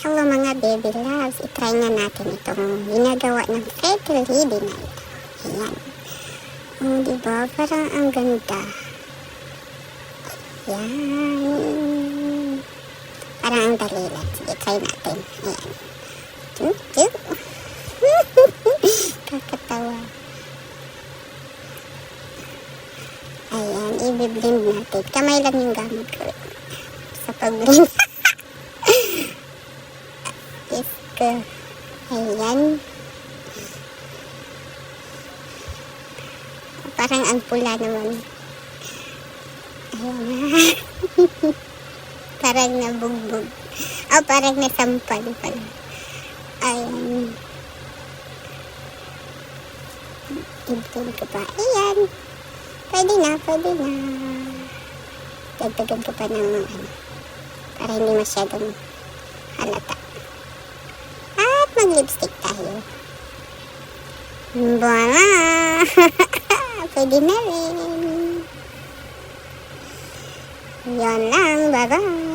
Hello mga baby loves, itry nga natin itong ginagawa ng Fatal Lady na ito. Ayan. Oh, diba? Parang ang ganda. Ayan. Parang ang dali lang. Try natin. Ayan. Tuk, tuk. Kakatawa. Ayan, i-blend natin. Kamay lang yung gamit ko. Sa pag-blend. ko. Ayan. Parang ang pula naman. Ayan parang nabugbog. Oh, parang nasampal pala. Ayan. Ibigin ko pa. Ayan. Pwede na, pwede na. Dagdagan ko pa ng ano. Para hindi masyadong halata. Mag-lipstick tayo. Voila! Pwede na rin. Yan lang. Bye-bye.